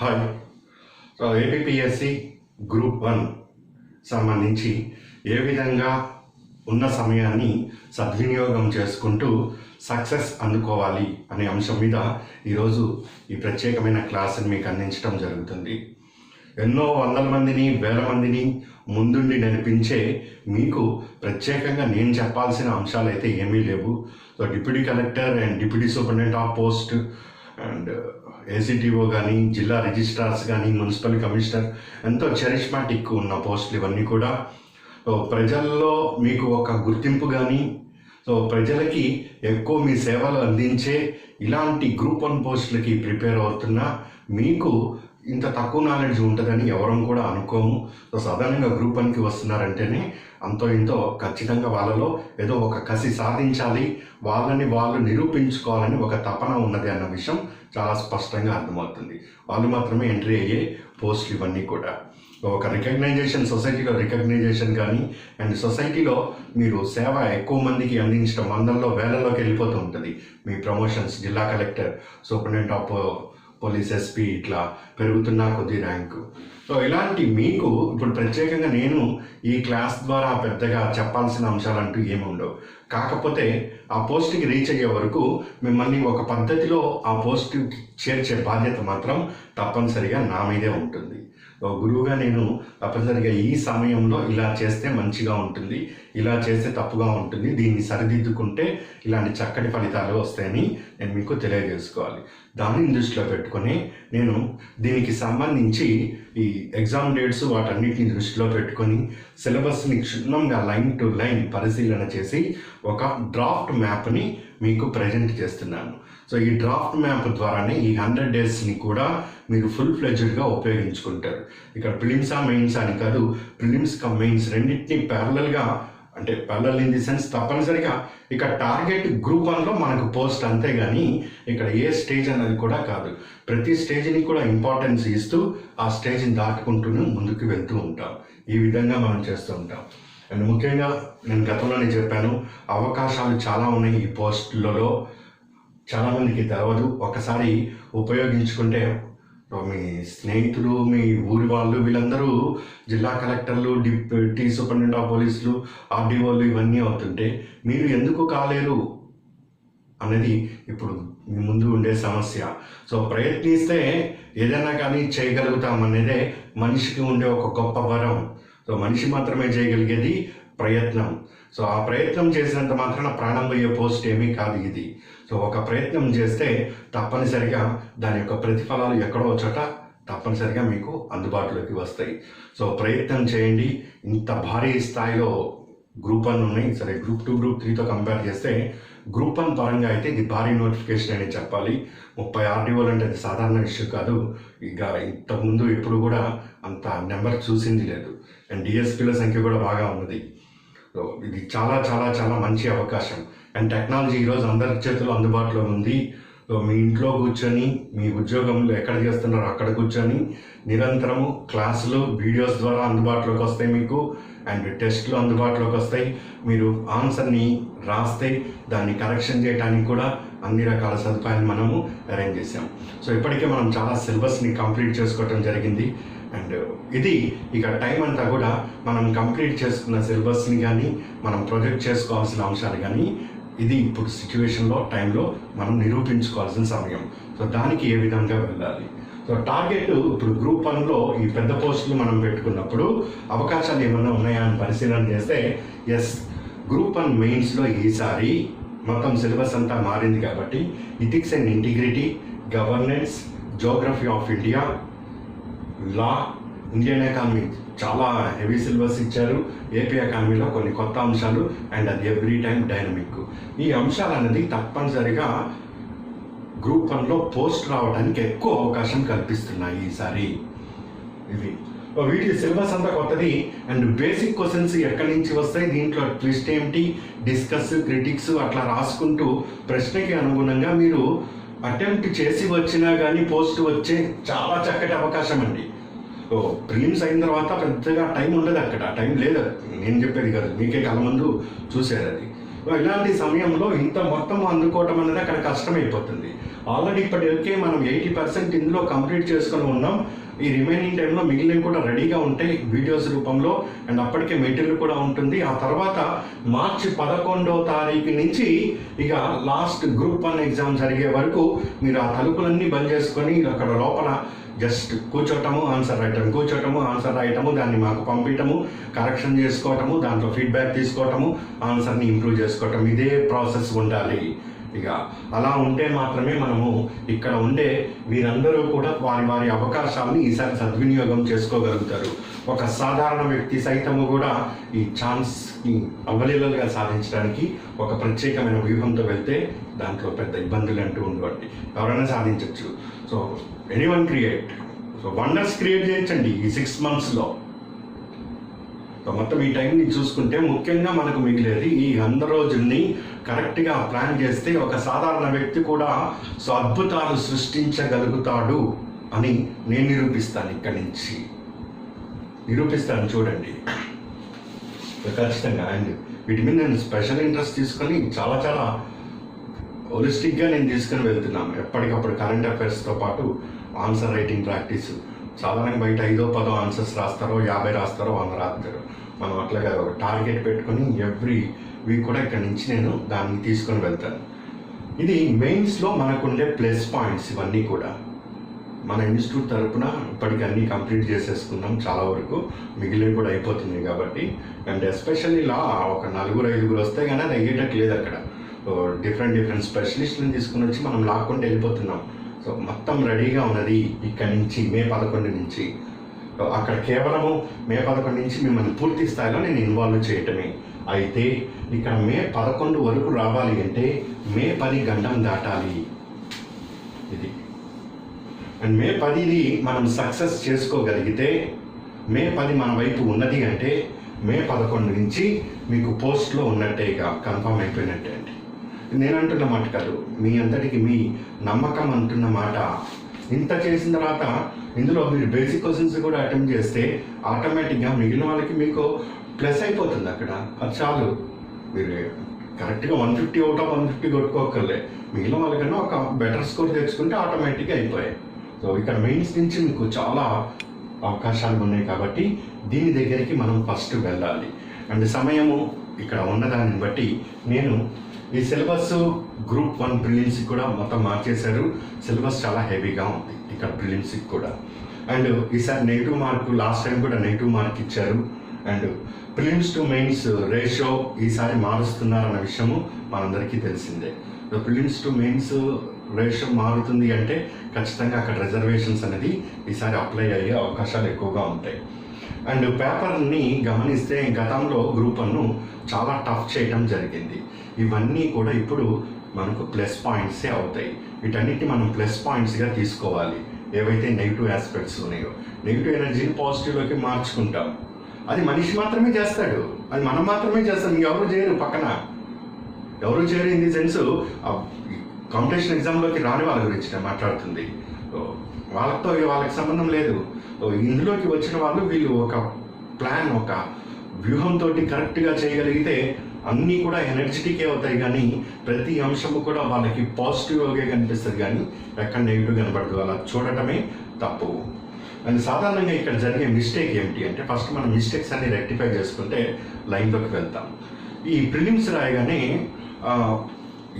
Hi. So APSC group one సంబంధించి ఏ విధంగా ఉన్న సమయాన్ని సద్వినియోగం చేసుకుంటూ సక్సెస్ అందుకోవాలి అనే అంశం మీద ఈరోజు ఈ ప్రత్యేకమైన క్లాస్ని మీకు అందించడం జరుగుతుంది. ఎన్నో వందల మందిని వేల మందిని ముందుండి నడిపించే మీకు ప్రత్యేకంగా నేను చెప్పాల్సిన అంశాలు అయితే ఏమీ లేవు. So deputy collector and deputy superintendent of post and ACTO కానీ జిల్లా రిజిస్ట్రార్స్ కానీ మున్సిపల్ కమిషనర్ ఎంతో చరిష్మాటిక్ ఉన్న పోస్టులు ఇవన్నీ కూడా. ప్రజల్లో మీకు ఒక గుర్తింపు కానీ సో ప్రజలకి ఎక్కువ మీ సేవలు అందించే ఇలాంటి గ్రూప్ వన్ పోస్టులకి ప్రిపేర్ అవుతున్న మీకు ఇంత తక్కువ నాలెడ్జ్ ఉంటుందని ఎవరం కూడా అనుకోము. సో సాధారణంగా గ్రూప్ వన్కి వస్తున్నారంటేనే అంతో ఇంతో ఖచ్చితంగా వాళ్ళలో ఏదో ఒక కసి సాధించాలి. వాళ్ళని వాళ్ళు నిరూపించుకోవాలని ఒక తపన ఉన్నది అన్న విషయం చాలా స్పష్టంగా అర్థమవుతుంది. వాళ్ళు మాత్రమే ఎంట్రీ అయ్యే పోస్ట్ ఇవన్నీ కూడా. ఒక రికగ్నైజేషన్ సొసైటీలో రికగ్నైజేషన్ కానీ అండ్ సొసైటీలో మీరు సేవ ఎక్కువ మందికి అందించడం వందల్లో వేలల్లోకి వెళ్ళిపోతూ ఉంటుంది. మీ ప్రమోషన్స్ జిల్లా collector superintendent of police SP ఇట్లా పెరుగుతున్న కొద్ది ర్యాంకు సో ఇలాంటి మీకు ఇప్పుడు ప్రత్యేకంగా నేను ఈ క్లాస్ ద్వారా పెద్దగా చెప్పాల్సిన అంశాలంటూ ఏమి ఉండవు. కాకపోతే ఆ పోస్ట్కి రీచ్ అయ్యే వరకు మిమ్మల్ని ఒక పద్ధతిలో ఆ పోస్ట్కి చేర్చే బాధ్యత మాత్రం తప్పనిసరిగా నా మీదే ఉంటుంది. గురువుగా నేను తప్పనిసరిగా ఈ సమయంలో ఇలా చేస్తే మంచిగా ఉంటుంది ఇలా చేస్తే తప్పుగా ఉంటుంది దీన్ని సరిదిద్దుకుంటే ఇలాంటి చక్కటి ఫలితాలు వస్తాయని నేను మీకు తెలియజేసుకోవాలి. దానిని దృష్టిలో పెట్టుకొని నేను దీనికి సంబంధించి ఈ ఎగ్జామ్ డేట్స్ వాటన్నిటిని దృష్టిలో పెట్టుకొని సిలబస్ని క్షుణ్ణంగా లైన్ టు లైన్ పరిశీలన చేసి ఒక డ్రాఫ్ట్ మ్యాప్ని మీకు ప్రజెంట్ చేస్తున్నాను. సో ఈ డ్రాఫ్ట్ మ్యాప్ ద్వారానే ఈ హండ్రెడ్ డేస్ని కూడా మీరు ఫుల్ ఫ్లెడ్జ్డ్గా ఉపయోగించుకుంటారు. ఇక్కడ ప్రిలిమ్సా మెయిన్స్ అని కాదు ప్రిలిమ్స్ కమ్ మెయిన్స్ రెండింటిని ప్యారలల్గా అంటే ప్యారలల్ ఇన్ ది సెన్స్ తప్పనిసరిగా ఇక టార్గెట్ గ్రూప్ వన్లో మనకు పోస్ట్ అంతే కానీ ఇక్కడ ఏ స్టేజ్ అనేది కూడా కాదు. ప్రతి స్టేజ్ని కూడా ఇంపార్టెన్స్ ఇస్తూ ఆ స్టేజ్ని దాటుకుంటూనే ముందుకు వెళ్తూ ఉంటాం. ఈ విధంగా మనం చేస్తూ ఉంటాం. అండ్ ముఖ్యంగా నేను గతంలోనే చెప్పాను అవకాశాలు చాలా ఉన్నాయి ఈ పోస్టులలో చాలామందికి తెలవదు. ఒకసారి ఉపయోగించుకుంటే మీ స్నేహితులు మీ ఊరి వాళ్ళు వీళ్ళందరూ జిల్లా కలెక్టర్లు డిప్యూటీ సూపరింటెండెంట్ ఆఫ్ పోలీసులు ఆర్డీఓలు ఇవన్నీ అవుతుంటే మీరు ఎందుకు కాలేరు? అనేది ఇప్పుడు మీ ముందు ఉండే సమస్య. సో ప్రయత్నిస్తే ఏదైనా కానీ చేయగలుగుతాం అనేదే మనిషికి ఉండే ఒక గొప్ప వరం. సో మనిషి మాత్రమే చేయగలిగేది ప్రయత్నం. సో ఆ ప్రయత్నం చేసినంత మాత్రాన ప్రాణం పోయే పోస్ట్ ఏమీ కాదు ఇది. సో ఒక ప్రయత్నం చేస్తే తప్పనిసరిగా దాని యొక్క ప్రతిఫలాలు ఎక్కడో చోట తప్పనిసరిగా మీకు అందుబాటులోకి వస్తాయి. సో ప్రయత్నం చేయండి. ఇంత భారీ స్థాయిలో గ్రూప్ వన్ ఉన్నాయి సరే గ్రూప్ టూ గ్రూప్ త్రీతో కంపేర్ చేస్తే గ్రూప్ వన్ పరంగా అయితే ఇది భారీ నోటిఫికేషన్ అని చెప్పాలి. ముప్పై ఆర్డీఓలు అంటే అది సాధారణ ఇష్యూ కాదు. ఇక ఇంతకుముందు ఎప్పుడు కూడా అంత నెంబర్ చూసింది లేదు. అండ్ డిఎస్పీల సంఖ్య కూడా బాగా ఉన్నది. సో ఇది చాలా చాలా చాలా మంచి అవకాశం. అండ్ టెక్నాలజీ ఈరోజు అందరి చేతిలో అందుబాటులో ఉంది. సో మీ ఇంట్లో కూర్చొని మీ ఉద్యోగంలో ఎక్కడ చేస్తున్నారో అక్కడ కూర్చొని నిరంతరము క్లాసులు వీడియోస్ ద్వారా అందుబాటులోకి వస్తాయి మీకు. అండ్ టెస్ట్లు అందుబాటులోకి వస్తాయి. మీరు ఆన్సర్ని రాస్తే దాన్ని కరెక్షన్ చేయడానికి కూడా అన్ని రకాల సదుపాయాలు మనము అరేంజ్ చేసాం సో ఇప్పటికే మనం చాలా సిలబస్ని కంప్లీట్ చేసుకోవటం జరిగింది. అండ్ ఇది ఇక టైం అంతా కూడా మనం కంప్లీట్ చేసుకున్న సిలబస్ని కానీ మనం ప్రొజెక్ట్ చేసుకోవాల్సిన అంశాలు కానీ ఇది ఇప్పుడు సిచ్యువేషన్లో టైంలో మనం నిరూపించుకోవాల్సిన సమయం. సో దానికి ఏ విధంగా వెళ్ళాలి? సో టార్గెట్ ఇప్పుడు గ్రూప్ వన్లో ఈ పెద్ద పోస్టులు మనం పెట్టుకున్నప్పుడు అవకాశాలు ఏమైనా ఉన్నాయా అని పరిశీలన చేస్తే ఎస్ గ్రూప్ వన్ మెయిన్స్లో ఈసారి మొత్తం సిలబస్ అంతా మారింది కాబట్టి ethics and integrity governance geography of India law Indian economy చాలా హెవీ సిలబస్ ఇచ్చారు. ఏపీ ఎకానమీలో కొన్ని కొత్త అంశాలు అండ్ అది ఎవ్రీ టైం డైనమిక్ ఈ అంశాలు అనేది తప్పనిసరిగా గ్రూప్ వన్లో పోస్ట్ రావడానికి ఎక్కువ అవకాశం కల్పిస్తున్నాయి ఈసారి. ఇవి. వీటి సిలబస్ అంతా కొత్తది. అండ్ బేసిక్ క్వశ్చన్స్ ఎక్కడి నుంచి వస్తాయి? దీంట్లో ట్విస్ట్ ఏమిటి? డిస్కస్ క్రిటిక్స్ అట్లా రాసుకుంటూ ప్రశ్నకి అనుగుణంగా మీరు అటెంప్ట్ చేసి వచ్చినా కానీ పోస్ట్ వచ్చే చాలా చక్కటి అవకాశం అండి. సో ప్రిలిమ్స్ అయిన తర్వాత పెద్దగా టైం ఉండదు అక్కడ. టైం లేదు నేను చెప్పేది కాదు. మీకే కళ్ళ చూసేది అది. ఇలాంటి సమయంలో ఇంత మొత్తం అందుకోవటం అనేది అక్కడ కష్టమైపోతుంది. ఆల్రెడీ ఇప్పటికే మనం ఎయిటీ పర్సెంట్ ఇందులో కంప్లీట్ చేసుకొని ఉన్నాం. ఈ రిమైనింగ్ టైంలో మిగిలినవి కూడా రెడీగా ఉంటాయి వీడియోస్ రూపంలో. అండ్ అప్పటికే మెటీరియల్ కూడా ఉంటుంది. ఆ తర్వాత మార్చి పదకొండవ తారీఖు నుంచి ఇక లాస్ట్ గ్రూప్ వన్ ఎగ్జామ్ జరిగే వరకు మీరు ఆ తలుపులన్నీ బంద్ చేసుకొని అక్కడ లోపల జస్ట్ కూర్చోటము ఆన్సర్ రాయటం కూర్చోటము ఆన్సర్ రాయటము దాన్ని మాకు పంపించటము కరెక్షన్ చేసుకోవటము దాంట్లో ఫీడ్బ్యాక్ తీసుకోవటము ఆన్సర్ని ఇంప్రూవ్ చేసుకోవటం ఇదే ప్రాసెస్ ఉండాలి. ఇక అలా ఉంటే మాత్రమే మనము ఇక్కడ ఉండే వీరందరూ కూడా వారి వారి అవకాశాలని ఈసారి సద్వినియోగం చేసుకోగలుగుతారు. ఒక సాధారణ వ్యక్తి సైతము కూడా ఈ ఛాన్స్ని అవలీలలుగా సాధించడానికి ఒక ప్రత్యేకమైన వ్యూహంతో వెళ్తే దాంట్లో పెద్ద ఇబ్బందులు అంటూ ఉండవండి. ఎవరైనా సాధించవచ్చు so anyone create so wonders create చేయొచ్చండి ఈ సిక్స్ మంత్స్లో సో మొత్తం ఈ టైంని చూసుకుంటే ముఖ్యంగా మనకు మిగిలేది ఈ వంద రోజుల్ని కరెక్ట్గా ప్లాన్ చేస్తే ఒక సాధారణ వ్యక్తి కూడా సో అద్భుతాలు సృష్టించగలుగుతాడు అని నేను నిరూపిస్తాను ఇక్కడి నుంచి. నిరూపిస్తాను చూడండి. ఖచ్చితంగా అండ్ వీటి మీద నేను స్పెషల్ ఇంట్రెస్ట్ తీసుకొని చాలా చాలా హోలిస్టిక్గా నేను తీసుకుని వెళ్తున్నాను. ఎప్పటికప్పుడు కరెంట్ అఫైర్స్తో పాటు ఆన్సర్ రైటింగ్ ప్రాక్టీస్ సాధారణంగా బయట ఐదో పదో ఆన్సర్స్ రాస్తారో యాభై రాస్తారో వంద రాస్తారు. మనం అట్లాగా ఒక టార్గెట్ పెట్టుకొని ఎవ్రీ వీక్ కూడా ఇక్కడ నుంచి నేను దాన్ని తీసుకొని వెళ్తాను. ఇది మెయిన్స్లో మనకుండే ప్లస్ పాయింట్స్ ఇవన్నీ కూడా. మన ఇన్స్టిట్యూట్ తరపున ఇప్పటికి అన్నీ కంప్లీట్ చేసేసుకున్నాం చాలా వరకు. మిగిలినవి కూడా అయిపోతున్నాయి కాబట్టి. అండ్ ఎస్పెషల్లీ ఇలా ఒక నలుగురు ఐదుగురు వస్తే కానీ అది అయ్యేటట్లేదు అక్కడ. డిఫరెంట్ డిఫరెంట్ స్పెషలిస్ట్లను తీసుకుని వచ్చి మనం లాక్కుంటూ వెళ్ళిపోతున్నాం. సో మొత్తం రెడీగా ఉన్నది ఇక్కడ నుంచి మే పదకొండు నుంచి. అక్కడ కేవలము మే పదకొండు నుంచి మిమ్మల్ని పూర్తి స్థాయిలో నేను ఇన్వాల్వ్ చేయటమే. అయితే ఇక్కడ మే పదకొండు వరకు రావాలి అంటే మే పది గంటం దాటాలి. ఇది. అండ్ మే పదిని మనం సక్సెస్ చేసుకోగలిగితే మే పది మన వైపు ఉన్నది అంటే మే పదకొండు నుంచి మీకు పోస్ట్లో ఉన్నట్టేగా కన్ఫర్మ్ అయిపోయినట్టే. నేను అంటున్న మాట కాదు మీ అంతటికి మీ నమ్మకం అంటున్న మాట. ఇంత చేసిన తర్వాత ఇందులో మీరు బేసిక్ క్వశ్చన్స్ కూడా అటెంప్ట్ చేస్తే ఆటోమేటిక్గా మిగిలిన వాళ్ళకి మీకు ప్లస్ అయిపోతుంది అక్కడ. అది చాలు. మీరు కరెక్ట్గా one fifty out of one fifty కొట్టుకోకర్లే మిగిలిన వాళ్ళకన్నా ఒక బెటర్ స్కోర్ తెచ్చుకుంటే ఆటోమేటిక్గా అయిపోయాయి. సో ఇక్కడ మెయిన్స్ నుంచి మీకు చాలా అవకాశాలు ఉన్నాయి కాబట్టి దీని దగ్గరికి మనం ఫస్ట్ వెళ్ళాలి. అండ్ సమయము ఇక్కడ ఉన్నదాన్ని బట్టి నేను ఈ సిలబస్ గ్రూప్ వన్ ప్రిలిమ్స్కి కూడా మొత్తం మార్చేశారు. సిలబస్ చాలా హెవీగా ఉంది ఇక్కడ ప్రిలిమ్స్కి కూడా. అండ్ ఈసారి నెగిటివ్ మార్క్ లాస్ట్ టైం కూడా నెగిటివ్ మార్క్ ఇచ్చారు. And prelims to mains ratio ఈసారి మారుస్తున్నారన్న విషయము మనందరికీ తెలిసిందే. ప్రిలిమ్స్ టు మెయిన్స్ రేషియో మారుతుంది అంటే ఖచ్చితంగా అక్కడ రిజర్వేషన్స్ అనేది ఈసారి అప్లై అయ్యే అవకాశాలు ఎక్కువగా ఉంటాయి. అండ్ పేపర్ని గమనిస్తే గతంలో గ్రూప్ వన్ను చాలా టఫ్ చేయటం జరిగింది. ఇవన్నీ కూడా ఇప్పుడు మనకు ప్లస్ పాయింట్సే అవుతాయి. వీటన్నిటిని మనం ప్లస్ పాయింట్స్గా తీసుకోవాలి. ఏవైతే నెగిటివ్ ఆస్పెక్ట్స్ ఉన్నాయో. నెగిటివ్ ఎనర్జీని పాజిటివ్లోకి మార్చుకుంటాం. అది మనిషి మాత్రమే చేస్తాడు. అది మనం మాత్రమే చేస్తాం. ఇంకెవరు చేయరు పక్కన. ఎవరు చేయరు ఇన్ ది సెన్స్. కాంపిటీషన్ ఎగ్జామ్లోకి రాని వాళ్ళ గురించి నేను మాట్లాడుతుంది. వాళ్ళతో వాళ్ళకి సంబంధం లేదు. ఇందులోకి వచ్చిన వాళ్ళు వీళ్ళు ఒక ప్లాన్ ఒక వ్యూహంతో కరెక్ట్గా చేయగలిగితే అన్నీ కూడా ఎనర్జెటికే అవుతాయి కానీ ప్రతి అంశము కూడా వాళ్ళకి పాజిటివ్గా కనిపిస్తుంది కానీ ఎక్కడ నెగిటివ్ కనపడదు అలా చూడటమే తప్పు. అండ్ సాధారణంగా ఇక్కడ జరిగే మిస్టేక్ ఏమిటి అంటే ఫస్ట్ మనం మిస్టేక్స్ అన్ని రెక్టిఫై చేసుకుంటే లైన్లోకి వెళ్తాం. ఈ ప్రిలిమ్స్ రాయగానే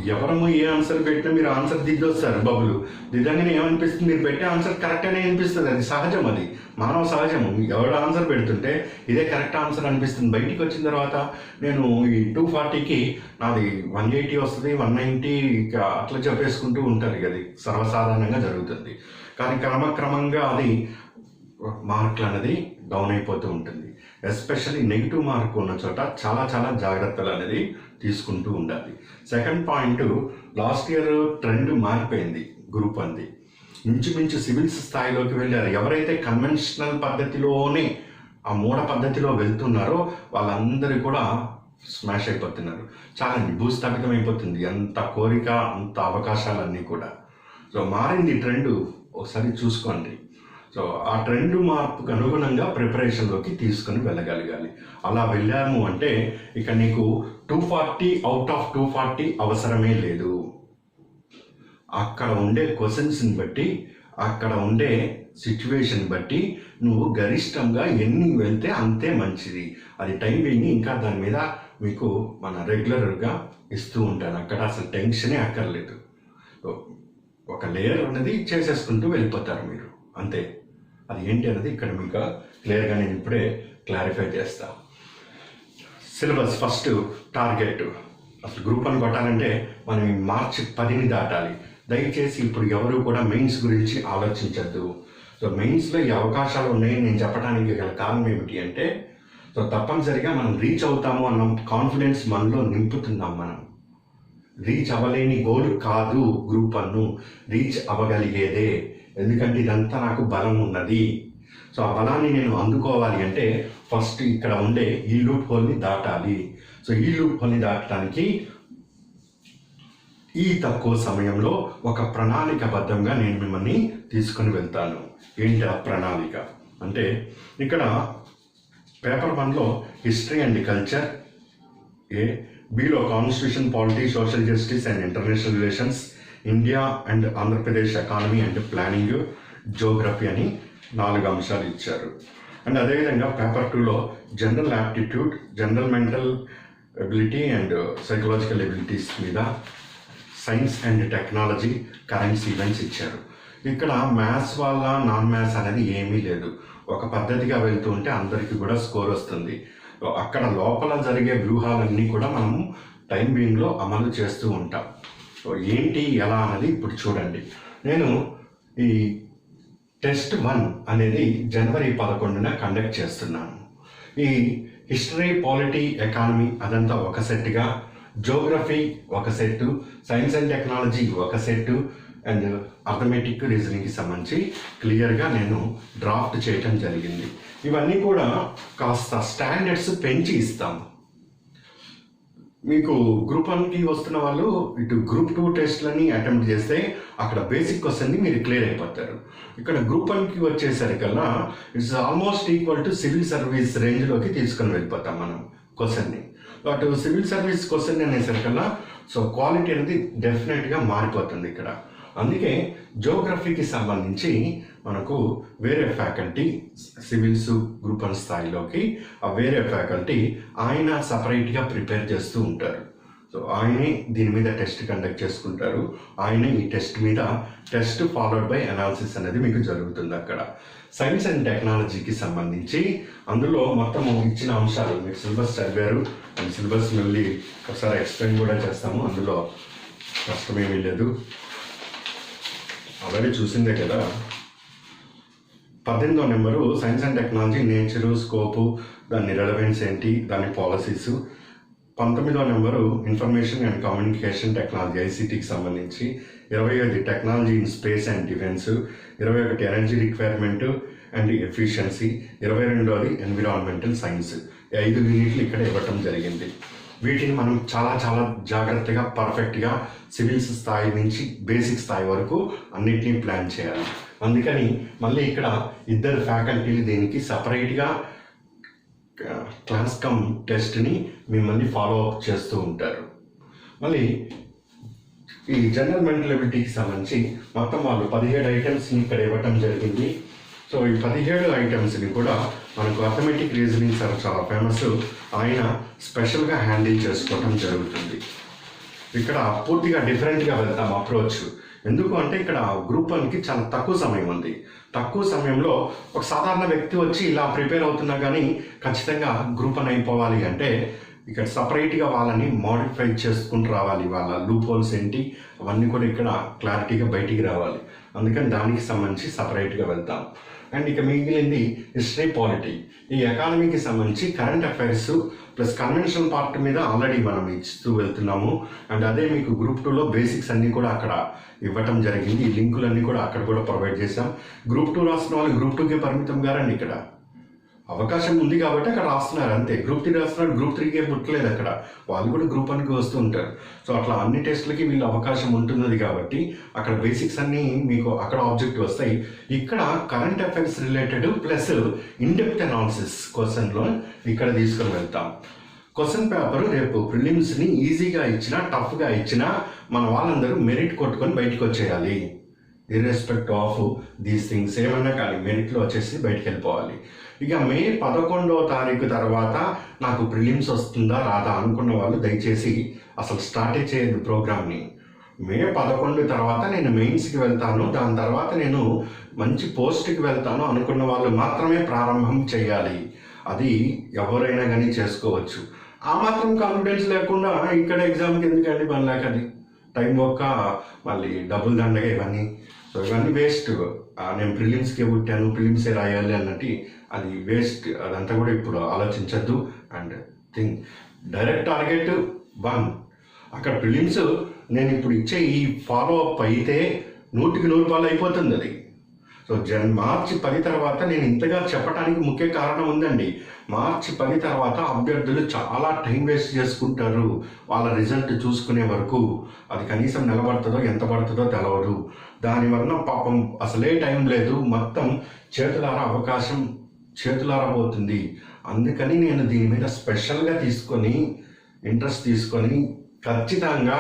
ఎవరము ఏ ఆన్సర్ పెట్టినా మీరు ఆన్సర్ దిద్దొస్తారు బబులు. దిద్దంగానే ఏమనిపిస్తుంది? మీరు పెట్టే ఆన్సర్ కరెక్ట్ అనే అనిపిస్తుంది. అది సహజం అది. మానవ సహజము. ఎవడు ఆన్సర్ పెడుతుంటే ఇదే కరెక్ట్ ఆన్సర్ అనిపిస్తుంది. బయటికి వచ్చిన తర్వాత నేను ఈ టూ ఫార్టీకి నాది వన్ ఎయిటీ వస్తుంది వన్ నైంటీ అట్లా చెప్పేసుకుంటూ ఉంటారు అది. సర్వసాధారణంగా జరుగుతుంది. కానీ క్రమక్రమంగా అది మార్కులు అనేది డౌన్ అయిపోతూ ఉంటుంది. ఎస్పెషల్లీ నెగిటివ్ మార్క్ ఉన్న చోట చాలా చాలా జాగ్రత్తలు అనేది తీసుకుంటూ ఉండాలి. Second point last year trend మారిపోయింది గ్రూప్ అంది. ఇంచుమించు సివిల్స్ స్థాయిలోకి వెళ్ళారు. ఎవరైతే కన్వెన్షనల్ పద్ధతిలోనే ఆ మూడ పద్ధతిలో వెళ్తున్నారో వాళ్ళందరూ కూడా స్మాష్ అయిపోతున్నారు. చాలా భూస్థాపితం అయిపోతుంది. అంత కోరిక అంత అవకాశాలన్నీ కూడా. సో మారింది ట్రెండ్. ఒకసారి చూసుకోండి. సో ఆ ట్రెండ్ మార్పుకు అనుగుణంగా ప్రిపరేషన్లోకి తీసుకొని వెళ్ళగలగాలి. అలా వెళ్ళాము అంటే ఇక నీకు two forty out of two forty అవసరమే లేదు. అక్కడ ఉండే క్వశ్చన్స్ని బట్టి అక్కడ ఉండే సిచ్యువేషన్ బట్టి నువ్వు గరిష్టంగా ఎన్ని వెళ్తే అంతే మంచిది. అది టైం వేని ఇంకా దాని మీద మీకు మన రెగ్యులర్గా ఇస్తూ ఉంటాను. అక్కడ అసలు టెన్షనే అక్కర్లేదు. ఒక లేయర్ అనేది చేసేసుకుంటూ వెళ్ళిపోతారు మీరు. అంతే. అది ఏంటి అనేది ఇక్కడ మీకు క్లియర్గా నేను ఇప్పుడే క్లారిఫై చేస్తా. Syllabus first target. అసలు గ్రూప్ అని కొట్టాలంటే మనం ఈ మార్చి పదిని దాటాలి. దయచేసి ఇప్పుడు ఎవరు కూడా మెయిన్స్ గురించి ఆలోచించద్దు. సో మెయిన్స్లో ఈ అవకాశాలు ఉన్నాయని నేను చెప్పడానికి గల కారణం ఏమిటి అంటే సో తప్పనిసరిగా మనం రీచ్ అవుతాము అన్న కాన్ఫిడెన్స్ మనలో నింపుతున్నాం మనం. రీచ్ అవ్వలేని గోల్ కాదు గ్రూప్ అన్ను రీచ్ అవ్వగలిగేదే. ఎందుకంటే ఇదంతా నాకు బలం ఉన్నది. సో ఆ బలాన్ని నేను అందుకోవాలి అంటే ఫస్ట్ ఇక్కడ ఉండే ఈ లూప్ హోల్ని దాటాలి. సో ఈ లూప్ హోల్ని దాటడానికి ఈ తక్కువ సమయంలో ఒక ప్రణాళికబద్ధంగా నేను మిమ్మల్ని తీసుకొని వెళ్తాను. ఏంటి ఆ ప్రణాళిక? అంటే ఇక్కడ పేపర్ వన్లో హిస్టరీ అండ్ కల్చర్ ఏ below constitution polity social justice and international relations India and Andhra Pradesh economy and planning geography అని నాలుగు అంశాలు ఇచ్చారు. అండ్ అదేవిధంగా పేపర్ టూలో general aptitude general mental ability and psychological abilities మీద science and technology currents events ఇచ్చారు. ఇక్కడ maths వల్ల నాన్ మ్యాథ్స్ అనేది ఏమీ లేదు. ఒక పద్ధతిగా వెళ్తూ ఉంటే అందరికీ కూడా స్కోర్ వస్తుంది. అక్కడ లోపల జరిగే వ్యూహాలన్నీ కూడా మనము టైం బీయింగ్లో అమలు చేస్తూ ఉంటాం. సో ఏంటి ఎలా అనేది ఇప్పుడు చూడండి. నేను ఈ టెస్ట్ వన్ అనేది జనవరి పదకొండున కండక్ట్ చేస్తున్నాను. ఈ హిస్టరీ పాలిటీ ఎకానమీ అదంతా ఒక సెట్గా జోగ్రఫీ ఒక సెట్టు సైన్స్ అండ్ టెక్నాలజీ ఒక సెట్టు అండ్ అథమెటిక్ రీజనింగ్కి సంబంధించి క్లియర్గా నేను డ్రాఫ్ట్ చేయటం జరిగింది. ఇవన్నీ కూడా కాస్త స్టాండర్డ్స్ పెంచి ఇస్తాము. మీకు గ్రూప్ వన్కి వస్తున్న వాళ్ళు ఇటు గ్రూప్ టూ టెస్ట్లని అటెంప్ట్ చేస్తే అక్కడ బేసిక్ క్వశ్చన్ని మీరు క్లియర్ అయిపోతారు. ఇక్కడ గ్రూప్ వన్కి వచ్చేసరికల్లా it's almost equal to civil service రేంజ్లోకి తీసుకొని వెళ్ళిపోతాం మనం క్వశ్చన్ని బట్ సివిల్ సర్వీస్ క్వశ్చన్ అనేసరికల్లా సో క్వాలిటీ అనేది డెఫినెట్గా మారిపోతుంది ఇక్కడ. అందుకే జోగ్రఫీకి సంబంధించి మనకు వేరే ఫ్యాకల్టీ సివిల్స్ గ్రూప్ వన్ స్థాయిలోకి ఆ వేరే ఫ్యాకల్టీ ఆయన సపరేట్గా ప్రిపేర్ చేస్తూ ఉంటారు. సో ఆయనే దీని మీద టెస్ట్ కండక్ట్ చేసుకుంటారు. ఆయనే ఈ టెస్ట్ మీద టెస్ట్ ఫాలోడ్ బై అనాలిసిస్ అనేది మీకు జరుగుతుంది అక్కడ. సైన్స్ అండ్ టెక్నాలజీకి సంబంధించి అందులో మొత్తం ఇచ్చిన అంశాలు మీరు సిలబస్ చదివారు. సిలబస్ మళ్ళీ ఒకసారి ఎక్స్ప్లెయిన్ కూడా చేస్తాము. అందులో కష్టమేమీ లేదు. ఆల్రెడీ చూసిందే కదా. పద్దెనిమిదో number science and technology nature scope దాని రెలవెన్స్ ఏంటి దాని పాలసీస్ పంతొమ్మిదో number information and communication technology ఐసీటీకి సంబంధించి. ఇరవై ఐదు technology in space and defence. ఇరవై ఒకటి ఎనర్జీ రిక్వైర్మెంట్ అండ్ ఎఫిషియన్సీ. ఇరవై రెండోది ఎన్విరాన్మెంటల్ సైన్స్. ఈ ఐదు యూనిట్లు ఇక్కడ ఇవ్వటం జరిగింది. వీటిని మనం చాలా చాలా జాగ్రత్తగా పర్ఫెక్ట్గా సివిల్స్ స్థాయి నుంచి బేసిక్ స్థాయి వరకు అన్నిటినీ ప్లాన్ చేయాలి. అందుకని మళ్ళీ ఇక్కడ ఇద్దరు ఫ్యాకల్టీలు దీనికి సపరేట్గా క్లాస్ కమ్ టెస్ట్ని మిమ్మల్ని ఫాలో అప్ చేస్తూ ఉంటారు. మళ్ళీ ఈ జనరల్ మెంటల్ ఎబిలిటీకి సంబంధించి మొత్తం వాళ్ళు పదిహేడు ఐటమ్స్ని ఇక్కడ ఇవ్వటం జరిగింది. సో ఈ పదిహేడు ఐటమ్స్ని కూడా మనకు అథమెటిక్ రీజనింగ్ సార్ చాలా ఫేమస్ ఆయన స్పెషల్గా హ్యాండిల్ చేసుకోవటం జరుగుతుంది. ఇక్కడ పూర్తిగా డిఫరెంట్గా వెళ్తాం అప్రోచ్. ఎందుకు అంటే ఇక్కడ గ్రూప్ వన్కి చాలా తక్కువ సమయం ఉంది. తక్కువ సమయంలో ఒక సాధారణ వ్యక్తి వచ్చి ఇలా ప్రిపేర్ అవుతున్నా కానీ ఖచ్చితంగా గ్రూప్ వన్ అయిపోవాలి అంటే ఇక్కడ సపరేట్గా వాళ్ళని మాడిఫై చేసుకుంటూ రావాలి. వాళ్ళ లూప్ హోల్స్ ఏంటి? అవన్నీ కూడా ఇక్కడ క్లారిటీగా బయటికి రావాలి. అందుకని దానికి సంబంధించి సపరేట్గా వెళ్తాం. అండ్ ఇక మిగిలింది హిస్టరీ పాలిటీ. ఈ ఎకానమీకి సంబంధించి current affairs plus conventional part మీద ఆల్రెడీ మనం ఇస్తూ వెళ్తున్నాము. అండ్ అదే మీకు గ్రూప్ టూలో బేసిక్స్ అన్నీ కూడా అక్కడ ఇవ్వటం జరిగింది. ఈ లింకులన్నీ కూడా అక్కడ కూడా ప్రొవైడ్ చేశాం. గ్రూప్ టూ రాసిన వాళ్ళు గ్రూప్ టూకే పరిమితం గారండి ఇక్కడ. అవకాశం ఉంది కాబట్టి అక్కడ రాస్తున్నారు. అంతే. గ్రూప్ త్రీ రాస్తున్నారు. గ్రూప్ త్రీకే పుట్టలేదు అక్కడ. వాళ్ళు కూడా గ్రూప్ వన్కి వస్తూ ఉంటారు. సో అట్లా అన్ని టెస్టులకి వీళ్ళు అవకాశం ఉంటున్నది కాబట్టి అక్కడ బేసిక్స్ అన్నీ మీకు అక్కడ ఆబ్జెక్ట్ వస్తాయి. ఇక్కడ current affairs related plus in depth analysis క్వశ్చన్లో ఇక్కడ తీసుకుని వెళ్తాం. క్వశ్చన్ పేపర్ రేపు ప్రిలిమ్స్ని ఈజీగా ఇచ్చినా టఫ్గా ఇచ్చినా మన వాళ్ళందరూ మెరిట్ కొట్టుకొని బయటకు వచ్చేయాలి. ఇర్రెస్పెక్ట్ ఆఫ్ దీస్ థింగ్స్ ఏమన్నా కానీ మెరిట్లో వచ్చేసి బయటికి వెళ్ళిపోవాలి. ఇక మే పదకొండవ తారీఖు తర్వాత నాకు ప్రిలిమ్స్ వస్తుందా రాదా అనుకున్న వాళ్ళు దయచేసి అసలు స్టార్టే చేయదు ప్రోగ్రామ్ని. మే పదకొండు తర్వాత నేను మెయిన్స్కి వెళ్తాను దాని తర్వాత నేను మంచి పోస్ట్కి వెళ్తాను అనుకున్న వాళ్ళు మాత్రమే ప్రారంభం చేయాలి. అది ఎవరైనా కానీ చేసుకోవచ్చు. ఆ మాత్రం కాన్ఫిడెన్స్ లేకుండా ఇక్కడ ఎగ్జామ్కి ఎందుకండి పని లేకని టైం ఒక్క మళ్ళీ డబ్బులు దండగా ఇవన్నీ సో ఇవన్నీ వేస్ట్ నేను ప్రిలిమ్స్కే పుట్టాను ప్రిలిమ్సే రాయాలి అన్నట్టు అది వేస్ట్ అదంతా కూడా ఇప్పుడు ఆలోచించద్దు. And thing direct target one అక్కడ ప్రిలిమ్స్ నేను ఇప్పుడు ఇచ్చే ఈ ఫాలో అప్ అయితే నూటికి నూరు రూపాయలు అయిపోతుంది అది. సో జన్ మార్చి పది తర్వాత నేను ఇంతగా చెప్పడానికి ముఖ్య కారణం ఉందండి. మార్చి పది తర్వాత అభ్యర్థులు చాలా టైం వేస్ట్ చేసుకుంటారు. వాళ్ళ రిజల్ట్ చూసుకునే వరకు అది కనీసం నిలబడుతుందో ఎంత పడుతుందో తెలవదు. దాని వలన పాపం అసలే టైం లేదు. మొత్తం చేతులారా అవకాశం చేతులారా పోతుంది. అందుకని నేను దీని మీద స్పెషల్గా తీసుకొని ఇంట్రెస్ట్ తీసుకొని ఖచ్చితంగా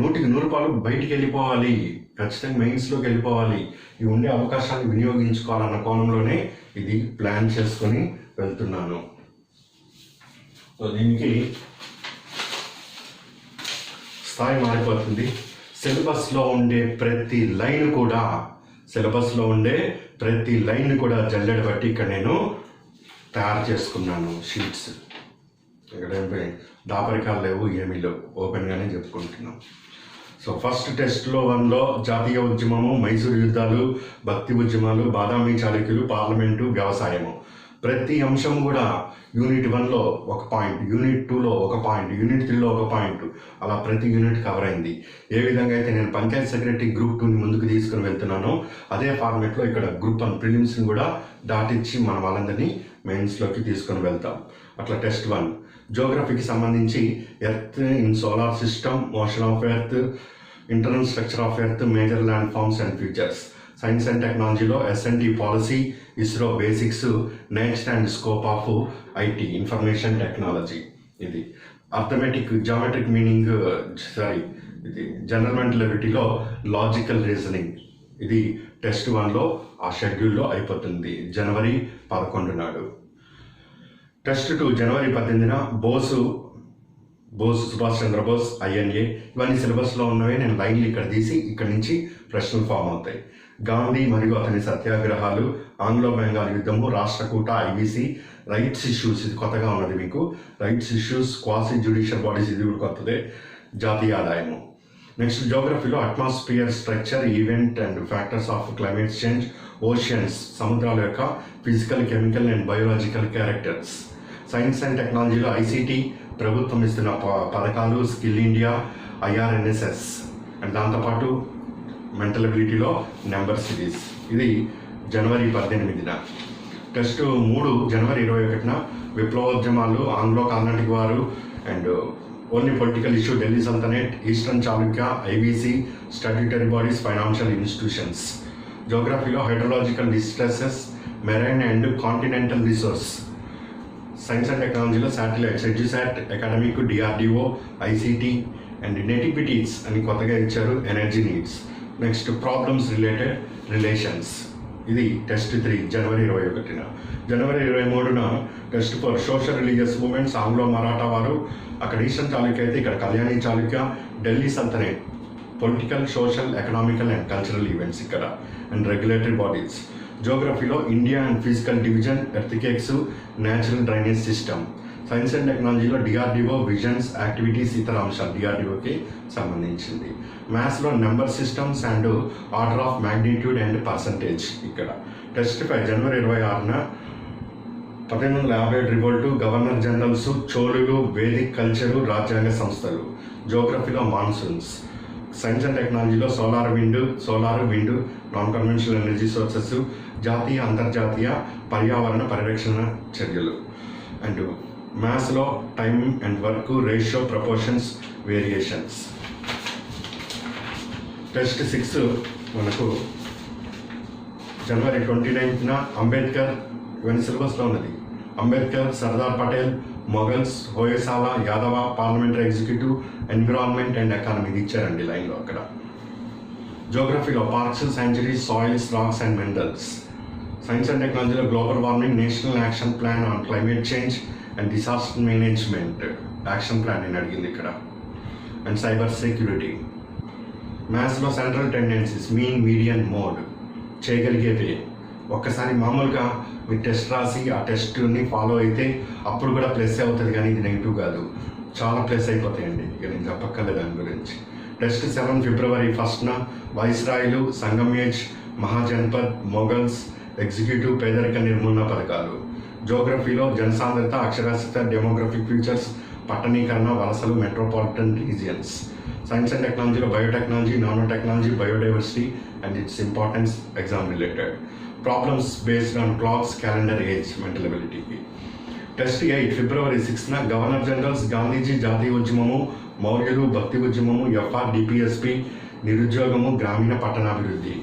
నూటికి నూరు రూపాయలు బయటికి వెళ్ళిపోవాలి. ఖచ్చితంగా మెయిన్స్లోకి వెళ్ళిపోవాలి. ఈ ఉండే అవకాశాన్ని వినియోగించుకోవాలన్న కోణంలోనే ఇది ప్లాన్ చేసుకొని వెళ్తున్నాను. సో దీనికి స్థాయి మారిపోతుంది. సిలబస్లో ఉండే ప్రతి లైన్ కూడా సిలబస్లో ఉండే ప్రతి లైన్ కూడా జల్లెడ బట్టి ఇక్కడ నేను తయారు చేసుకున్నాను షీట్స్. ఇక్కడ దాపరికాలు లేవు ఏమీ లేవు. ఓపెన్గానే చెప్పుకుంటున్నాం. సో ఫస్ట్ టెస్ట్లో వన్లో జాతీయ ఉద్యమము మైసూరు యుద్ధాలు భక్తి ఉద్యమాలు బాదామి చాళుక్యులు పార్లమెంటు వ్యవసాయము. ప్రతి అంశం కూడా యూనిట్ వన్లో ఒక పాయింట్ యూనిట్ టూలో ఒక పాయింట్ యూనిట్ త్రీలో ఒక పాయింట్ అలా ప్రతి యూనిట్ కవర్ అయింది. ఏ విధంగా అయితే నేను పంచాయత్ సెక్రటరీ గ్రూప్ టూని ముందుకు తీసుకుని వెళ్తున్నానో అదే ఫార్మేట్లో ఇక్కడ గ్రూప్ వన్ ప్రిలిమ్స్ని కూడా దాటించి మన వాళ్ళందరినీ మెయిన్స్లోకి తీసుకొని వెళ్తాం. అట్లా టెస్ట్ వన్ జోగ్రఫీకి సంబంధించి earth in solar system motion of earth internal structure of earth major landforms and features science and టెక్నాలజీలో SNT policy ISRO basics next and scope of IT information technology ఇది. అర్థమెటిక్ జామెట్రిక్ మీనింగ్ సారీ ఇది general మెంటలిటీలో logical reasoning. ఇది test వన్లో ఆ షెడ్యూల్లో అయిపోతుంది. జనవరి పదకొండు నాడు. టెస్ట్ టూ జనవరి పద్దెనిమిదిన బోసు బోస్ సుభాష్ చంద్రబోస్ ఐఎన్ఏ ఇవన్నీ సిలబస్లో ఉన్నవి. నేను లైన్లు ఇక్కడ తీసి ఇక్కడ నుంచి ప్రశ్నలు ఫామ్ అవుతాయి. గాంధీ మరియు అతని సత్యాగ్రహాలు ఆంగ్లో బెంగాల్ యుద్ధము రాష్ట్రకూట ఐబీసీ రైట్స్ ఇష్యూస్ ఇది కొత్తగా ఉన్నది మీకు. Rights issues quasi judicial bodies ఇది కూడా కొత్తదే. జాతీయ ఆదాయము. Next జోగ్రఫీలో atmosphere structure event and factors of climate change oceans సముద్రాల యొక్క physical chemical and biological characters science and టెక్నాలజీలో ఐసీటీ ప్రభుత్వం ఇస్తున్న ప- పథకాలు స్కిల్ ఇండియా ఐఆర్ఎన్ఎస్ఎస్ అండ్ దాంతోపాటు మెంటల్ అబిలిటీలో నెంబర్ సిరీస్ ఇది జనవరి పద్దెనిమిదిన. టెస్ట్ మూడు జనవరి ఇరవై ఒకటిన విప్లవోద్యమాలు ఆంగ్లో కర్ణాటక వారు and only political issue Delhi sultanate eastern Chalukya IBC statutory bodies financial institutions జోగ్రఫీలో hydrological distresses marine and continental resource science and టెక్నాలజీలో satellites EDUSAT academic DRDO ICT and నెటివిటీస్ అని కొత్తగా ఇచ్చారు energy needs next problems related relations ఇది test three జనవరి ఇరవై ఒకటిన. జనవరి ఇరవై మూడున test four social religious movements Anglo Maratha వారు. అక్కడ ఈస్టర్న్ చాళుక్య అయితే ఇక్కడ Kalyani Chalukya Delhi sultanate political social economical and cultural events ఇక్కడ. And regulatory bodies. జోగ్రఫీలో India and physical division earthquakes natural drainage system. Science and టెక్నాలజీలో DRDO visions activities ఇతర అంశాలు. డిఆర్డిఓకి సంబంధించింది. మ్యాథ్స్లో number systems and order of magnitude and percentage ఇక్కడ. Test five జనవరి ఇరవై ఆరున పద్దెనిమిది వందల యాభై ఏడు రివోల్టు గవర్నర్ జనరల్స్ చోళులు వేదిక్ కల్చరు రాజ్యాంగ సంస్థలు. జోగ్రఫీలో మాన్సూన్స్. సైన్స్ అండ్ టెక్నాలజీలో solar wind solar wind non conventional energy sources జాతీయ అంతర్జాతీయ పర్యావరణ పరిరక్షణ చర్యలు. అండ్ మ్యాథ్స్లో time and work ratio proportions variations test six మనకు జనవరి ట్వంటీ నైన్త్న అంబేద్కర్ ఇవన్నీ సిలబస్లో ఉన్నది. Ambedkar Sardar Patel Mughals Hoysala Yadava parliamentary executive environment and economy ఇచ్చారండి లైన్లో అక్కడ. జోగ్రఫీలో parks sanctuaries soils rocks and minerals science and టెక్నాలజీలో global warming national action plan on climate change and disaster management action plan నేను అడిగింది ఇక్కడ. And cyber security మ్యాథ్స్లో central tendencies mean median mode చేయగలిగేవి ఒక్కసారి మామూలుగా మీరు టెస్ట్ రాసి ఆ టెస్ట్ని ఫాలో అయితే అప్పుడు కూడా ప్లస్ అవుతుంది కానీ ఇది నెగిటివ్ కాదు. చాలా ప్లస్ అయిపోతాయండి. ఇక నేను చెప్పక్కర్లేదు దాని గురించి. టెస్ట్ సెవెన్ ఫిబ్రవరి ఫస్ట్న వైస్రాయిలు సంగమేజ్ మహాజన్పద్ మొఘల్స్ ఎగ్జిక్యూటివ్ పేదరిక నిర్మూలన పథకాలు జోగ్రఫీలో జనసాంద్రత అక్షరాస్యత డెమోగ్రఫిక్ ఫీచర్స్ పట్టణీకరణ వలసలు మెట్రోపాలిటన్ రీజియన్స్ సైన్స్ అండ్ టెక్నాలజీలో biotechnology nano technology biodiversity and its importance exam related problems based on clocks calendar age mental ఎబిలిటీకి test eight ఫిబ్రవరి సిక్స్న గవర్నర్ జనరల్స్ గాంధీజీ జాతీయ ఉద్యమము మౌర్యులు భక్తి ఉద్యమము ఎఫ్ఆర్ డిపిఎస్పి నిరుద్యోగము గ్రామీణ పట్టణాభివృద్ధి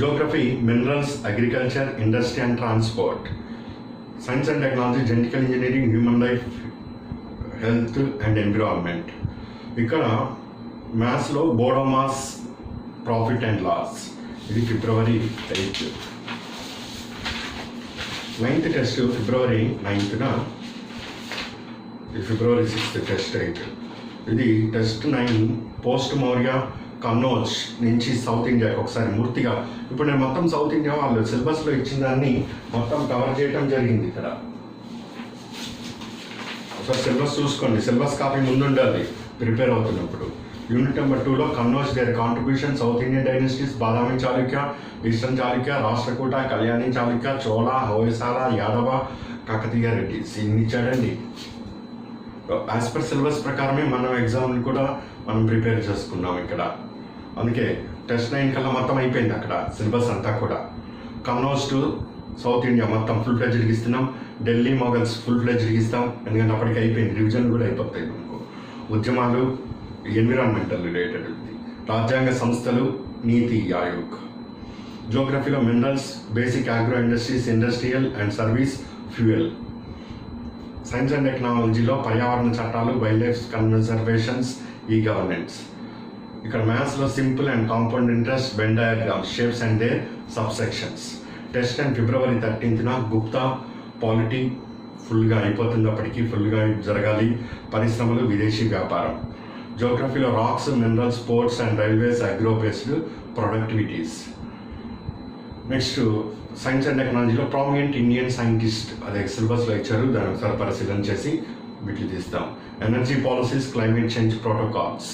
geography minerals agriculture industry and transport science and technology genetical engineering human life health and environment ఇక్కడ మ్యాథ్స్లో బోడోమాస్ ప్రాఫిట్ అండ్ లాస్ ఇది ఫిబ్రవరి ఎయిత్ నైన్త్ టెస్ట్ ఫిబ్రవరి నైన్త్న ఇది ఫిబ్రవరి సిక్స్త్ టెస్ట్ ఎయిట్ ఇది test nine post Maurya Kannauj నుంచి south ఇండియాకి ఒకసారి మూర్తిగా. ఇప్పుడు నేను మొత్తం సౌత్ ఇండియా వాళ్ళు సిలబస్లో ఇచ్చిన దాన్ని మొత్తం కవర్ చేయడం జరిగింది ఇక్కడ. ఒకసారి సిలబస్ చూసుకోండి. సిలబస్ కాపీ ముందుండాలి. ప్రిపేర్ అవుతున్నప్పుడు. యూనిట్ నెంబర్ టూలో Kannauj their contribution south Indian dynasties Badami Chalukya eastern Chalukya Rashtrakuta Kalyani Chalukya Chola Hoysala Yadava Kakatiya Reddy ఇన్ని ఇచ్చాడండి. యాజ్ పర్ సిలబస్ ప్రకారమే మనం ఎగ్జామ్ని కూడా మనం ప్రిపేర్ చేసుకున్నాం ఇక్కడ. అందుకే టెస్ట్ నైన్ కల్లా మొత్తం అయిపోయింది అక్కడ సిలబస్ అంతా కూడా. కన్నౌజ్ టు సౌత్ ఇండియా మొత్తం ఫుల్ ఫ్లెజ్డ్కి ఇస్తున్నాం ఢిల్లీ మొగల్స్ ఫుల్ ఫ్లెజ్డ్కి ఇస్తాం ఎందుకంటే అప్పటికి అయిపోయింది రివిజన్ కూడా అయిపోతాయి మనకు. ఉద్యమాలు ఎన్విరాన్మెంటల్ రిలేటెడ్ రాజ్యాంగ సంస్థలు NITI Aayog. జోగ్రఫీలో minerals basic agro industries industrial and service fuel. Science and టెక్నాలజీలో పర్యావరణ చట్టాలు wildlife conservations e governance ఇక్కడ మ్యాథ్స్లో simple and compound interest Venn diagrams shapes and the subsections test and ఫిబ్రవరి థర్టీన్త్న గుప్తా పాలిటీ ఫుల్గా అయిపోతుంది అప్పటికీ ఫుల్గా జరగాలి. పరిశ్రమలు విదేశీ వ్యాపారం. జోగ్రఫీలో rocks minerals ports and railways agro based productivities next science and టెక్నాలజీలో ప్రామినెంట్ ఇండియన్ సైంటిస్ట్ అదే సిలబస్లో ఇచ్చారు దాని ఒకసారి పరిశీలన చేసి వీటిని తీస్తాం. Energy policies climate change protocols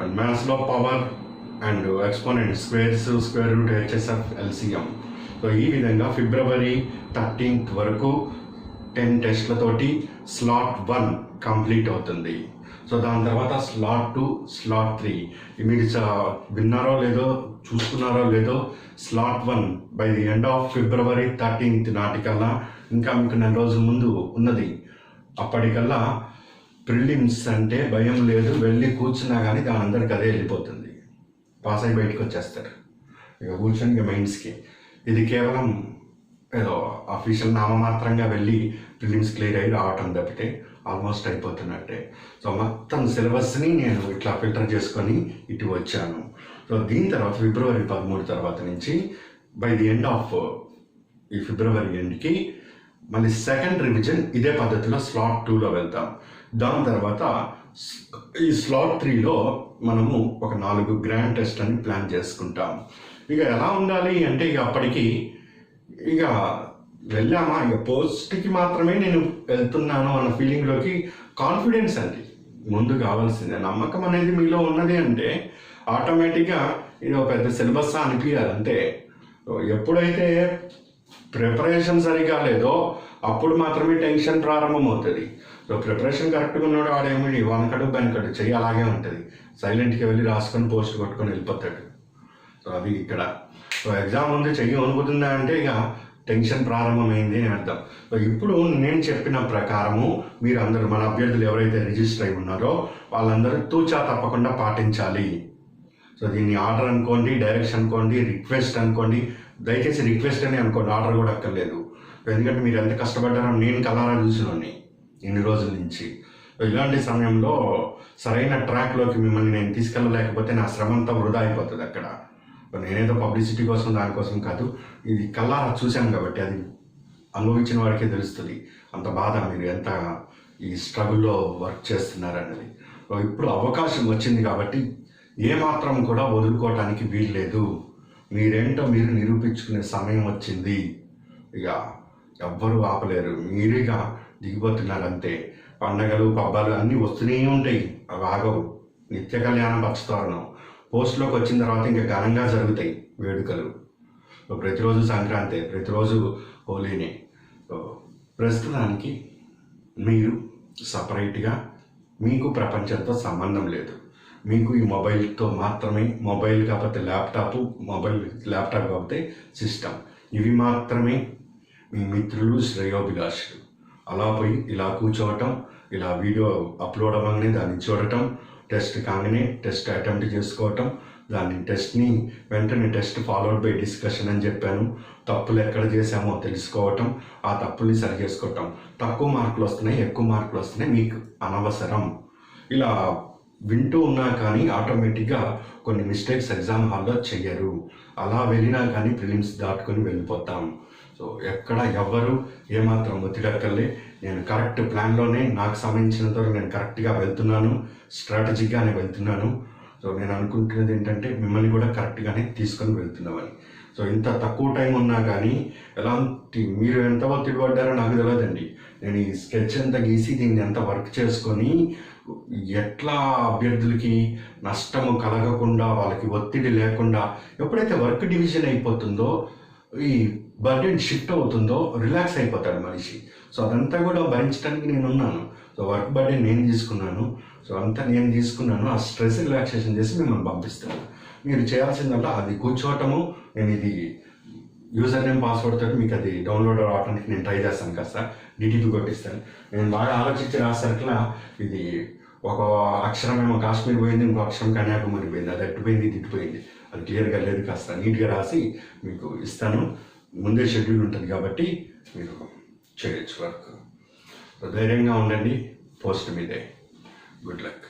and మ్యాథ్స్లో power and exponent squares square root HCF LCM so ఈ విధంగా ఫిబ్రవరి థర్టీన్త్ వరకు టెన్ టెస్ట్లతోటి స్లాట్ వన్ కంప్లీట్ అవుతుంది. సో దాని తర్వాత స్లాట్ టూ స్లాట్ త్రీ మీరు విన్నారో లేదో చూసుకున్నారో లేదో slot one by the end of February thirteenth నాటికల్లా ఇంకా మీకు నెల రోజుల ముందు ఉన్నది. అప్పటికల్లా ప్రిలిమ్స్ అంటే భయం లేదు వెళ్ళి కూర్చున్నా కానీ దాని అందరికి అదే వెళ్ళిపోతుంది. పాస్ అయి బయటకు వచ్చేస్తారు. ఇక కూర్చొని ఇక మైండ్స్కి ఇది కేవలం ఏదో అఫీషియల్ నామమాత్రంగా వెళ్ళి ప్రిలిమ్స్ క్లియర్ అయ్యి రావటం తప్పితే ఆల్మోస్ట్ అయిపోతున్నట్టే. సో మొత్తం సిలబస్ని నేను ఇట్లా ఫిల్టర్ చేసుకొని ఇటు వచ్చాను. సో దీని తర్వాత ఫిబ్రవరి పదమూడు తర్వాత నుంచి బై ది ఎండ్ ఆఫ్ ఈ ఫిబ్రవరి ఎండ్కి మళ్ళీ సెకండ్ రివిజన్ ఇదే పద్ధతిలో స్లాట్ టూలో వెళ్తాం. దాని తర్వాత స్- ఈ స్లాట్ త్రీలో మనము ఒక నాలుగు గ్రాండ్ టెస్ట్ అని ప్లాన్ చేసుకుంటాం. ఇక ఎలా ఉండాలి అంటే ఇక అప్పటికి ఇక వెళ్ళామా? ఇక పోస్ట్కి మాత్రమే నేను వెళ్తున్నాను అన్న ఫీలింగ్లోకి కాన్ఫిడెన్స్ అండి. ముందు కావాల్సిందే. నమ్మకం అనేది మీలో ఉన్నది అంటే ఆటోమేటిక్గా ఇది ఒక పెద్ద సిలబస్ అనిపించాలి ఎప్పుడైతే ప్రిపరేషన్ సరిగా లేదో అప్పుడు మాత్రమే టెన్షన్ ప్రారంభమవుతుంది. సో ప్రిపరేషన్ కరెక్ట్గా ఉన్నాడు వాడేమి వనకడు బెనకడు చెయ్యి అలాగే ఉంటుంది. సైలెంట్కి వెళ్ళి రాసుకొని పోస్ట్ కొట్టుకొని వెళ్ళిపోతాడు. సో అది ఇక్కడ. సో ఎగ్జామ్ ఉంది చెయ్యి వణుకుతుందా అంటే ఇక టెన్షన్ ప్రారంభమైంది అని అర్థం. సో ఇప్పుడు నేను చెప్పిన ప్రకారము మీరు అందరూ మన అభ్యర్థులు ఎవరైతే రిజిస్టర్ అయి ఉన్నారో వాళ్ళందరూ తూచా తప్పకుండా పాటించాలి. సో దీన్ని ఆర్డర్ అనుకోండి డైరెక్షన్ అనుకోండి రిక్వెస్ట్ అనుకోండి దయచేసి రిక్వెస్ట్ అని అనుకోండి ఆర్డర్ కూడా అక్కర్లేదు. ఎందుకంటే మీరు ఎంత కష్టపడ్డారో నేను కలారా చూసినోని ఇన్ని రోజుల నుంచి. ఇలాంటి సమయంలో సరైన ట్రాక్లోకి మిమ్మల్ని నేను తీసుకెళ్ళలేకపోతే నా శ్రమ అంతా వృధా అయిపోతుంది అక్కడ. నేనేదో పబ్లిసిటీ కోసం దానికోసం కాదు ఇది కల్లారా చూశాను కాబట్టి అది అనుభవించిన వాడికే తెలుస్తుంది. అంత బాధ మీరు ఎంత ఈ స్ట్రగుల్లో వర్క్ చేస్తున్నారన్నది. ఇప్పుడు అవకాశం వచ్చింది కాబట్టి ఏమాత్రం కూడా వదులుకోవటానికి వీల్లేదు. మీరేంటో మీరు నిరూపించుకునే సమయం వచ్చింది. ఇక ఎవ్వరూ ఆపలేరు. మీరేగా దిగిపోతున్నారంతే. పండగలు పబ్బాలు అన్నీ వస్తూనే ఉంటాయి. అవి ఆగవు. నిత్య కళ్యాణ పక్షతోరణం పోస్ట్లోకి వచ్చిన తర్వాత ఇంకా ఘనంగా జరుగుతాయి వేడుకలు. ప్రతిరోజు సంక్రాంతి ప్రతిరోజు హోలీనే. ప్రస్తుతానికి మీరు సపరేట్గా మీకు ప్రపంచంతో సంబంధం లేదు. మీకు ఈ మొబైల్తో మాత్రమే మొబైల్ కాకపోతే ల్యాప్టాప్ మొబైల్ ల్యాప్టాప్ కాకపోతే సిస్టమ్. ఇవి మాత్రమే మీ మిత్రులు శ్రేయోభిలాషులు. అలా పోయి ఇలా కూర్చోవటం ఇలా వీడియో అప్లోడ్ అవ్వగానే దాన్ని చూడటం టెస్ట్ కాగానే టెస్ట్ అటెంప్ట్ చేసుకోవటం దాన్ని టెస్ట్ని వెంటనే టెస్ట్ ఫాలోడ్ బై డిస్కషన్ అని చెప్పాను. తప్పులు ఎక్కడ చేశామో తెలుసుకోవటం ఆ తప్పుల్ని సరి చేసుకోవటం తక్కువ మార్కులు వస్తున్నాయి ఎక్కువ మార్కులు వస్తున్నాయి మీకు అనవసరం. ఇలా వింటూ ఉన్నా కానీ ఆటోమేటిక్గా కొన్ని మిస్టేక్స్ ఎగ్జామ్ హాల్లో చెయ్యరు. అలా వెళ్ళినా కానీ ప్రిలిమ్స్ దాటుకొని వెళ్ళిపోతాం. సో ఎక్కడ ఎవ్వరు ఏమాత్రం ఒత్తిడక్కర్లే నేను కరెక్ట్ ప్లాన్లోనే నాకు సంబంధించినంత వరకు నేను కరెక్ట్గా వెళ్తున్నాను. స్ట్రాటజీగానే వెళ్తున్నాను. సో నేను అనుకుంటున్నది ఏంటంటే మిమ్మల్ని కూడా కరెక్ట్గానే తీసుకొని వెళ్తున్నామని. సో ఇంత తక్కువ టైం ఉన్నా కానీ ఎలాంటి మీరు ఎంత ఒత్తిడి పడ్డారో నాకు తెలియదండి నేను ఈ స్కెచ్ ఎంత గీసి దీన్ని ఎంత వర్క్ చేసుకొని ఎట్లా అభ్యర్థులకి నష్టము కలగకుండా వాళ్ళకి ఒత్తిడి లేకుండా ఎప్పుడైతే వర్క్ డివిజన్ అయిపోతుందో ఈ బర్డెన్ షిఫ్ట్ అవుతుందో రిలాక్స్ అయిపోతాడు మనిషి. సో అదంతా కూడా భరించడానికి నేను ఉన్నాను సో వర్క్ బర్డెన్ నేను తీసుకున్నాను. సో అంతా నేను తీసుకున్నాను. ఆ స్ట్రెస్ రిలాక్సేషన్ చేసి మిమ్మల్ని పంపిస్తాను. మీరు చేయాల్సిందల్లా అది కూర్చోవటము నేను ఇది యూజర్ నేమ్ పాస్వర్డ్ తోటి మీకు అది డౌన్లోడ్ అవడానికి నేను ట్రై చేస్తాను కాస్త డిటిపి కొట్టిస్తాను. నేను బాగా ఆలోచించి రాసరికలా ఇది ఒక అక్షరం ఏమో కాశ్మీర్ పోయింది ఇంకో అక్షరం కన్యాకుమారి పోయింది. అది అట్టుపోయింది ఇది ఇటుపోయింది. అది క్లియర్గా లేదు కాస్త నీట్గా రాసి మీకు ఇస్తాను. ముందే షెడ్యూల్ ఉంటుంది కాబట్టి మీరు చేయొచ్చు వర్క్. ధైర్యంగా ఉండండి. పోస్ట్ మీదే. Good luck